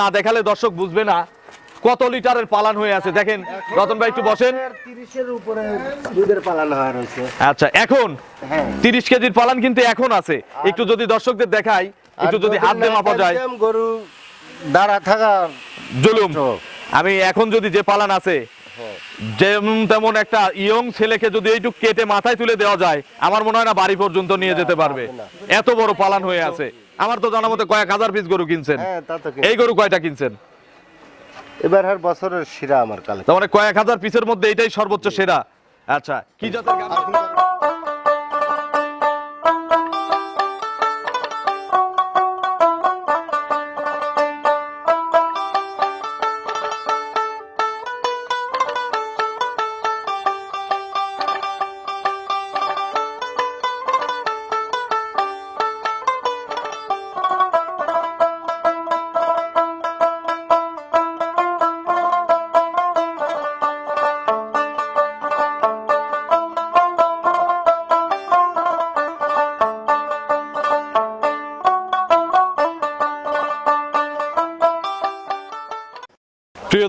না দেখালে দর্শক বুঝবে না কত লিটারের পালান হয়ে আছে। দেখেন রতন ভাই একটু বসেন। আচ্ছা এখন হ্যাঁ। তিরিশ কেজির পালান কিন্তু এখন আছে। একটু যদি দর্শকদের দেখাই একটু যদি হাত দিয়ে মাপা যায়। গরু দাঁড়া থাকা জুলুম। আমি এখন যদি যে পালান আছে যেমন তেমন একটা ইয়ং ছেলেকে যদি এইটুক কেটে মাথায় তুলে দেওয়া যায় আমার মনে হয় না বাড়ি পর্যন্ত নিয়ে যেতে পারবে। এত বড় পালান হয়ে আছে। আমার তো জানা মতে কয়েক হাজার পিস গরু কিনছেন। হ্যাঁ এই গরু কয়টা কিনছেন? এবার হার বছরের সেরা আমার কালে তার মানে কয়েক হাজার পিসের মধ্যে এটাই সর্বোচ্চ সেরা। আচ্ছা কি জাতের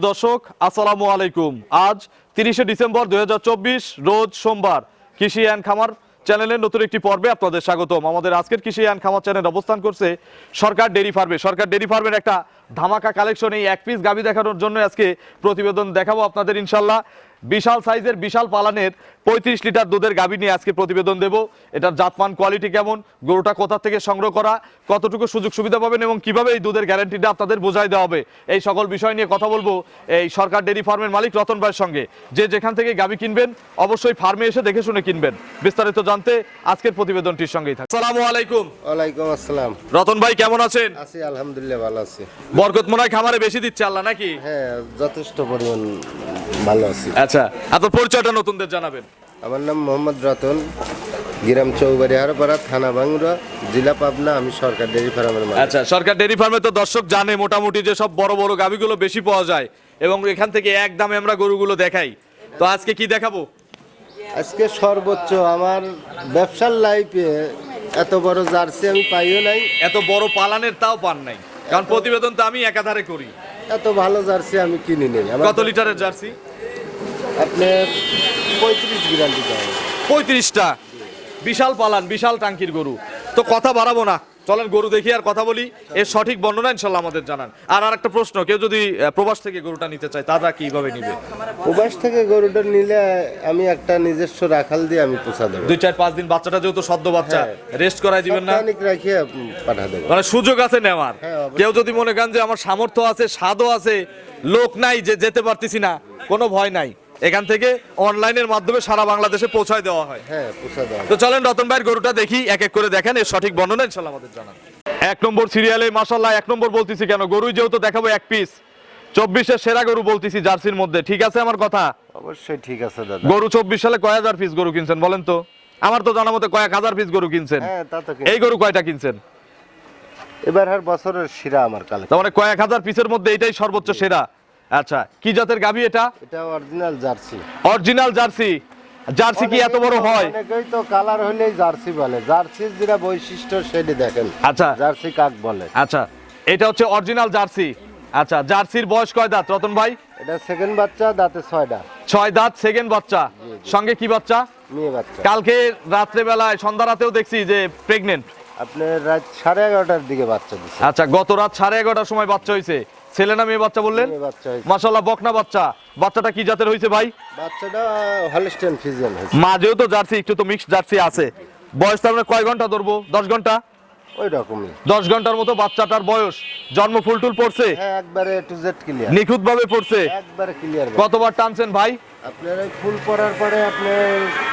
দর্শক, আসসালামু আলাইকুম। আজ তিরিশে ডিসেম্বর দুই হাজার চব্বিশ, রোজ সোমবার কৃষি অ্যান্ড খামার চ্যানেলের নতুন একটি পর্বে আপনাদের স্বাগতম। আমাদের আজকের কৃষি অ্যান্ড খামার চ্যানেল অবস্থান করছে সরকার ডেরি ফার্মে। সরকার ডেরি ফার্মের একটা ধামাকা কালেকশন এই এক পিস গাবি দেখানোর জন্য আজকে প্রতিবেদন দেখাবো আপনাদের ইনশাল্লাহ। বিশাল সাইজের বিশাল পালানের পঁয়ত্রিশ লিটার দুধের গাভী নিয়ে আজকে প্রতিবেদন দেব। এটার জাতমান কোয়ালিটি কেমন গরুটা কোথা থেকে সংগ্রহ করা কতটুকু সুযোগ সুবিধা পাবেন এবং কীভাবে এই দুধের গ্যারান্টিটা আপনাদের বোঝাই দেওয়া হবে। এই সকল বিষয় নিয়ে কথা বলব এই সরকার ডেরি ফার্মের মালিক রতন ভাইয়ের সঙ্গে। যে যেখান থেকে গাভী কিনবেন অবশ্যই ফার্মে এসে দেখে শুনে কিনবেন। বিস্তারিত জানতে আজকের প্রতিবেদনটির সঙ্গেই থাকুন। সালামু আলাইকুম। ওয়ালাইকুম আসসালাম। রতন ভাই কেমন আছেন? আছি আলহামদুলিল্লাহ ভালো আছি। বরকত মনে হয় খামারে বেশি দিচ্ছে আল্লাহ নাকি? হ্যাঁ যথেষ্ট পরিমাণ ভালো আছি। আচ্ছা আপনার পরিচয়টা নতুনদের জানাবেন। আমার নাম মোহাম্মদ রতন গ্রাম চৌবাড়ি হারপাড়া থানা বাংরা জেলা পাবনা আমি সরকার ডেয়ারি ফার্মের আচ্ছা সরকার ডেরি ফার্মে তো দর্শক জানে মোটামুটি যে সব বড় বড় গাভিগুলো বেশি পাওয়া যায় এবং এখান থেকে এক দামে আমরা গরুগুলো দেখাই। তো আজকে কি দেখাবো? আজকে সর্বোচ্চ আমার ব্যবসার লাইফে এত বড় জার্সি আমি পাইও নাই। এত বড় পালানের তাও পান নাই। কারণ প্রতিবেদন তো আমি একাধারে করি। এত ভালো জার্সি আমি কিনি নেই। আমার কত লিটারের জার্সি? আপনার পঁয়ত্রিশ গ্রান্টি লিটার পঁয়ত্রিশটা। বিশাল পালান বিশাল টাঙ্কির গরু। তো কথা বাড়াবো না। চলেন গরু দেখি আর কথা বলি। এর সঠিক বর্ণনা ইনশাল্লাহ আমাদের জানান। আর আর একটা প্রশ্ন কেউ যদি প্রবাস থেকে গরুটা নিতে চায় তারা কীভাবে নিবে? প্রবাস থেকে গরুটা নিলে আমি একটা নিজস্ব রাখাল দিয়ে আমি পোষা দেবো। দুই চার পাঁচ দিন বাচ্চাটা যেহেতু সদ্য বাচ্চা হ্যাঁ। রেস্ট করাই দিবেন না। রাখিয়ে পাঠা দেবো। মানে সুযোগ আছে নেওয়ার। হ্যাঁ, কেউ যদি মনে করেন যে আমার সামর্থ্য আছে স্বাদও আছে লোক নাই যে যেতে পারতেছি না কোনো ভয় নাই। এখান থেকে অনলাইনের মাধ্যমে সারা বাংলাদেশে পৌঁছায় দেওয়া হয়। হ্যাঁ দেওয়া তো চলেন রতন ভাইয়ের গরুটা দেখি এক এক করে দেখেন এর সঠিক বর্ণনা ইনশাল্লাহ আমাদের জানান। এক নম্বর সিরিয়ালে মাসাল্লাহ এক নম্বর বলতেছি কেন? গরুই যেহেতু দেখাবো এক পিস চব্বিশের সেরা গরু বলতেছি জার্সির মধ্যে। ঠিক আছে আমার কথা? অবশ্যই ঠিক আছে দাদা। গরু চব্বিশ সালে কয় হাজার পিস গরু কিনছেন বলেন তো? আমার তো জানা মতে কয়েক হাজার পিস গরু কিনছেন। হ্যাঁ তা তো এই গরু কয়টা কিনছেন? এবার আর বছরের শিরা আমার কালে তার মানে কয়েক হাজার পিসের মধ্যে এটাই সর্বোচ্চ সেরা। আচ্ছা কি জাতের গাভী এটা? এটা original Jersey. Original Jersey. Jersey কি এত বড় হয়? অনেকেই তো কালার হলেই জার্সি বলে। জার্সির যেটা বৈশিষ্ট্য সেটি দেখেন। আচ্ছা। জার্সি কাক বলে। আচ্ছা এটা হচ্ছে অরিজিনাল জার্সি। আচ্ছা জার্সির বয়স কয় দাঁত? রতন ভাই? এটা সেকেন্ড বাচ্চা দাঁতে ছয়টা ছয় দাঁত সেকেন্ড বাচ্চা। সঙ্গে কি বাচ্চা? মেয়ে বাচ্চা। কালকে রাত্রে বেলায় সন্ধ্যা রাতেও দেখছি যে প্রেগনেন্ট আপনার রাত সাড়ে এগারোটার দিকে বাচ্চা দিচ্ছে আচ্ছা গত রাত সাড়ে এগারোটার সময় বাচ্চা হয়েছে ছেলে না মেয়ে বাচ্চা বললেন? মাসাল্লাহ বকনা বাচ্চা। বাচ্চাটা কি জাতের হয়েছে ভাই? বাচ্চাটা হলিস্টেন ফিজিয়ান হয়েছে। মা যেহেতু জার্সি একটু তো মিক্সড জার্সি আছে। বয়স তার মানে কয় ঘণ্টা ধরবো? দশ ঘণ্টা? ওই রকমই। দশ ঘণ্টার মতো বাচ্চাটার বয়স। জন্ম ফুল টুল পড়ছে? হ্যাঁ একবারে টু জেড ক্লিয়ার নিখুঁত ভাবে পড়ছে? একবারে ক্লিয়ার কতবার টানছেন ভাই? আপনার ফুল পড়ার পরে আপনার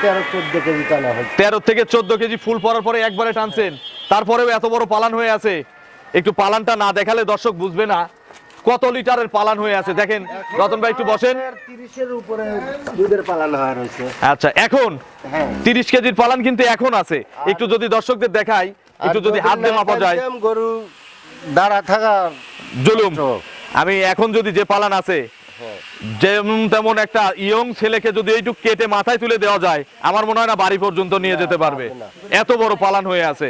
তেরো চোদ্দ কেজি টানা হচ্ছে তেরো থেকে চোদ্দ কেজি ফুল পড়ার পরে একবারে টানছেন। তারপরেও এত বড় পালান হয়ে আছে। একটু পালানটা না দেখালে দর্শক বুঝবে না। কত লিটারের পালান হয়ে আছে? দেখেন রতন ভাই একটু বসেন। তিরিশের উপরে দুধের পালন হওয়া রয়েছে। আচ্ছা এখন হ্যাঁ। তিরিশ কেজির পালান কিন্তু এখন আছে। একটু যদি দর্শকদের দেখাই একটু যদি হাত দিয়ে মাপা যায়। গরু দাঁড়া থাকা জুলুম। আমি এখন যদি যে পালান আছে হ্যাঁ। যেমন তেমন একটা ইয়ং ছেলেকে যদি এইটুক কেটে মাথায় তুলে দেওয়া যায় আমার মনে হয় না বাড়ি পর্যন্ত নিয়ে যেতে পারবে। এত বড় পালান হয়ে আছে।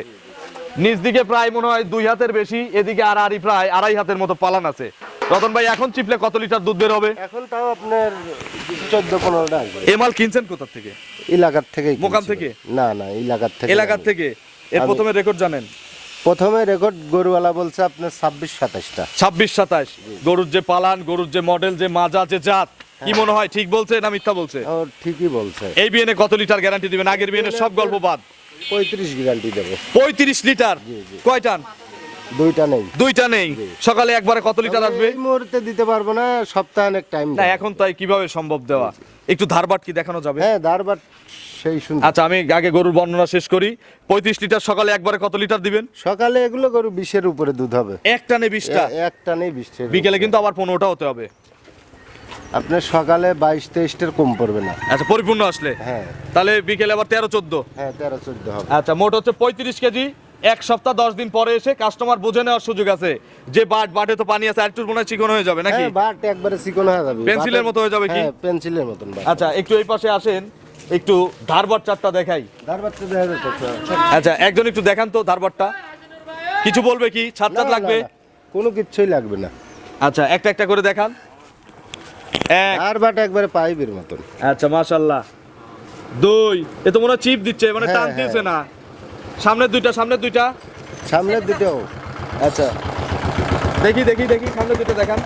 নিচ দিকে প্রায় মনে হয় দুই হাতের বেশি এদিকে আর আড়ি প্রায় আড়াই হাতের মতো পালান আছে। রতন ভাই এখন চিপলে কত লিটার দুধ বের হবে? এখন তাও আপনার চোদ্দ পনেরোটা আসবে। এ মাল কিনছেন কোথা থেকে? এলাকার থেকে মোকাম থেকে? না না এলাকার থেকে এলাকার থেকে? এর প্রথমে রেকর্ড জানেন? প্রথমে রেকর্ড গরুওয়ালা বলছে আপনার ছাব্বিশ সাতাশটা। ছাব্বিশ সাতাশ। গরুর যে পালান গরুর যে মডেল যে মাজা যে জাত হ্যাঁ। কি মনে হয় ঠিক বলছে না মিথ্যা বলছে? ঠিকই বলছে। এই বিয়েনে কত লিটার গ্যারান্টি দিবেন? আগের বিয়েনে সব গল্প বাদ। পঁয়ত্রিশ গ্যারান্টি দেবো। পঁয়ত্রিশ লিটার? কয়টান? দুইটা নেই। দুইটা নেই। সকালে একবারে কত লিটার আসবে? এই মুহূর্তে দিতে পারব না সপ্তাহে অনেক টাইম না এখন তাই কীভাবে সম্ভব দেওয়া? একটু ধারবাট কি দেখানো যাবে। হ্যাঁ দারবার সেই শুনছি। আচ্ছা আমি আগে গরুর বর্ণনা শেষ করি। পঁয়ত্রিশ লিটার সকালে একবারে কত লিটার দিবেন? সকালে এগুলো গরু বিশের উপরে দুধ হবে। এক টানে বিশটা? এ- একটা নেই বিকেলে কিন্তু আবার পনেরোটা হতে হবে। আপনার সকালে বাইশ তেইশটার কম পড়বে না। আচ্ছা পরিপূর্ণ আসলে? হ্যাঁ। তাহলে বিকেলে আবার তেরো চোদ্দ? হ্যাঁ তেরো চোদ্দ হবে। আচ্ছা মোট হচ্ছে পঁয়ত্রিশ কেজি এক সপ্তাহ দশ দিন পরে এসে কাস্টমার বুঝে নেওয়ার সুযোগ আছে। যে বাট বাটে তো পানি আছে আর একটু মনে হয় চিকন হয়ে যাবে নাকি? হ্যাঁ বাট একবারে চিকন হয়ে যাবে। পেন্সিলের মতো হয়ে যাবে কি? হ্যাঁ পেন্সিলের মতন বাট। আচ্ছা একটু এই পাশে আসেন একটু ধারবাট চারটা দেখাই। দারবারটা দেখা যাচ্ছে আচ্ছা। একজন একটু দেখান তো ধারবাটটা। কিছু বলবে কি? ছাদ লাগবে? কোনো কিচ্ছুই লাগবে না। আচ্ছা একটা একটা করে দেখান। আর বাট একবারে মতন। আচ্ছা মাশাল্লাহ দুই। এ তো মনে হয় চিপ দিচ্ছে মানে হ্যাঁ, টান হ্যাঁ। না। দুইটা দুইটা। দুটো আচ্ছা। দেখি দেখি দেখি সামনে দুটো দেখান।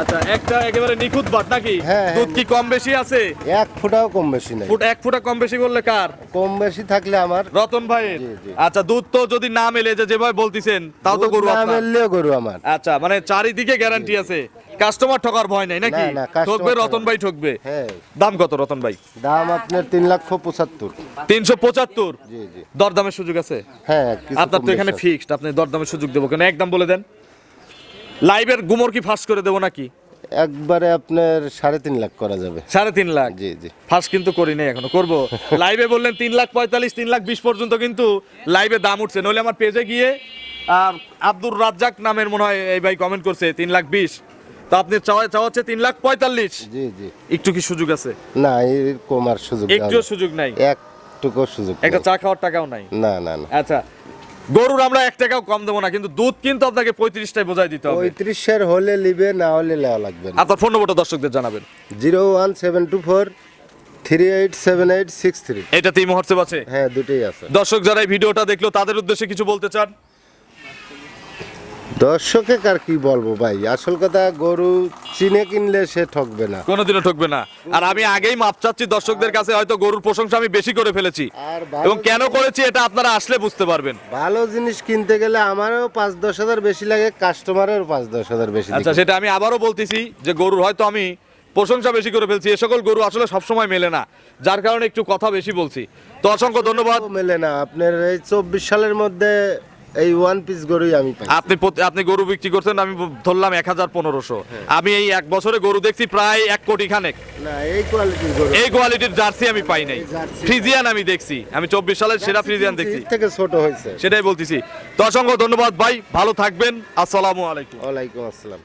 আচ্ছা একটা একেবারে নিখুঁত বাট নাকি? হ্যাঁ, হ্যাঁ, দুধ কি কম বেশি আছে? এক ফুটাও কম বেশি নাই। ফুট এক ফুটা কম বেশি করলে কার? কম বেশি থাকলে আমার। রতন ভাইয়ের? জি, জি। আচ্ছা দুধ তো যদি না মেলে যে যেভাবে বলতিছেন তাও তো দুধ গরু না আপনার। মেললেও গরু আমার। আচ্ছা মানে চারিদিকে গ্যারান্টি আছে। কাস্টমার ঠকার ভয় নাই নাকি? না, না, customer ঠকবে রতন ভাই ঠকবে। হ্যাঁ। দাম কত রতন ভাই? দাম আপনার তিন লক্ষ পঁচাত্তর। তিনশো পঁচাত্তর? জি জি। দরদামের সুযোগ আছে? হ্যাঁ কিছু আপনার কম তো এখানে আছে। ফিক্সড আপনি দরদামের সুযোগ দেবো। কেন? একদম বলে দেন। লাইভের গুমর কি ফাঁস করে দেবো নাকি? একবারে আপনার সাড়ে তিন লাখ করা যাবে। সাড়ে তিন লাখ? জি জি। ফাঁস কিন্তু করি নাই এখনও করব। লাইভে বললেন তিন লাখ পঁয়তাল্লিশ তিন লাখ বিশ পর্যন্ত কিন্তু লাইভে দাম উঠছে। নইলে আমার পেজে গিয়ে আর আব্দুর রাজ্জাক নামের মনে হয় এই ভাই কমেন্ট করছে তিন লাখ বিশ। তো আপনি চাওয়া চাওয়া হচ্ছে তিন লাখ পঁয়তাল্লিশ। জি জি। একটু কি সুযোগ আছে? না এরকম আর সুযোগ যাবে সুযোগ নাই? একটুকু সুযোগ একটা চা খাওয়ার টাকাও নাই? না না না। আচ্ছা গরুর আমরা এক টাকাও কম দেবো না কিন্তু দুধ কিন্তু আপনাকে পঁয়ত্রিশটাই বোঝাই দিতে হবে। পঁয়ত্রিশের হলে লিবে না হলে নেওয়া লাগবে না। আপনার ফোন নম্বরটা দর্শকদের জানাবেন। Zero one seven two four three eight seven eight six three. এটাতেই মহোৎসব আছে? হ্যাঁ দুটোই আছে। দর্শক যারা এই ভিডিওটা দেখল তাদের উদ্দেশ্যে কিছু বলতে চান? দর্শকে কার কি বলব ভাই? আসল কথা গরু চিনে কিনলে সে ঠকবে না। কোনোদিনও ঠকবে না। আর আমি আগেই মাপ চাচ্ছি দর্শকদের কাছে হয়তো গরুর প্রশংসা আমি বেশি করে ফেলেছি। আর ভালো এবং কেন করেছি এটা আপনারা আসলে বুঝতে পারবেন। ভালো জিনিস কিনতে গেলে আমারও পাঁচ দশ হাজার বেশি লাগে কাস্টমারেরও পাঁচ দশ হাজার বেশি আচ্ছা। সেটা আমি আবারও বলতেছি যে গরুর হয়তো আমি প্রশংসা বেশি করে ফেলছি। এ সকল গরু আসলে সবসময় মেলে না। যার কারণে একটু কথা বেশি বলছি। তো অসংখ্য ধন্যবাদ। মেলে না। আপনার এই চব্বিশ সালের মধ্যে এই ওয়ান পিস গরুই আমি পাই। আপনি প্রতি- আপনি গরু বিক্রি করছেন আমি ধরলাম এক হাজার পনেরোশো। আমি এই এক বছরে গরু দেখছি প্রায় এক কোটি খানেক। না এই কোয়ালিটির গরু। এই কোয়ালিটির জার্সি আমি পাই নাই। জার্সি। ফ্রিজিয়ান আমি দেখছি। আমি চব্বিশ সালের সেরা ফ্রিজিয়ান দেখছি। এর থেকে ছোট হয়েছে। সেটাই বলতেছি। তো অসংখ্য ধন্যবাদ ভাই ভালো থাকবেন। আসসালামু আলাইকুম। ওয়ালাইকুম আসসালাম।